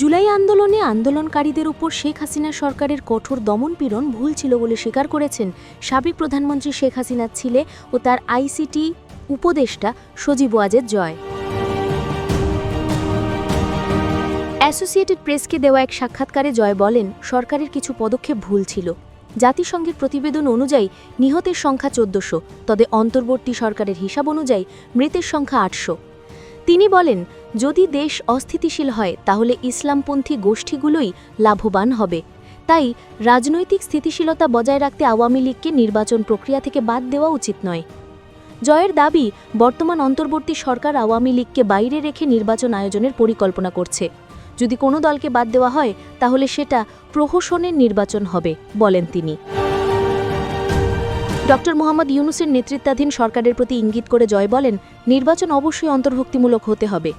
জুলাই আন্দোলনে আন্দোলনকারীদের উপর শেখ হাসিনা সরকারের কঠোর দমনপীড়ন ভুল ছিল বলে স্বীকার করেছেন সাবেক প্রধানমন্ত্রী শেখ হাসিনার ছিলে ও তার আইসিটি উপদেষ্টা সজীব ওয়াজেদ জয়। অ্যাসোসিয়েটেড প্রেসকে দেওয়া এক সাক্ষাৎকারে জয় বলেন, সরকারের কিছু পদক্ষেপ ভুল ছিল। জাতিসংঘের প্রতিবেদন অনুযায়ী নিহতের সংখ্যা চোদ্দশো, তবে অন্তর্বর্তী সরকারের হিসাব অনুযায়ী মৃতের সংখ্যা আটশো। তিনি বলেন যদি দেশ অস্থিতিশীল হয়, তাহলে ইসলামপন্থী গোষ্ঠীগুলোই লাভবান হবে। তাই রাজনৈতিক স্থিতিশীলতা বজায় রাখতে আওয়ামী লীগকে নির্বাচন প্রক্রিয়া থেকে বাদ দেওয়া উচিত নয়। জয়ের দাবি, বর্তমান অন্তর্বর্তী সরকার আওয়ামী লীগকে বাইরে রেখে নির্বাচন আয়োজনের পরিকল্পনা করছে। যদি কোনো দলকে বাদ দেওয়া হয়, তাহলে সেটা প্রহসনের নির্বাচন হবে, বলেন তিনি। ডক্টর মোহাম্মদ ইউনুসের নেতৃত্বাধীন সরকারের প্রতি ইঙ্গিত করে জয় বলেন, নির্বাচন অবশ্যই অন্তর্ভুক্তিমূলক হতে হবে।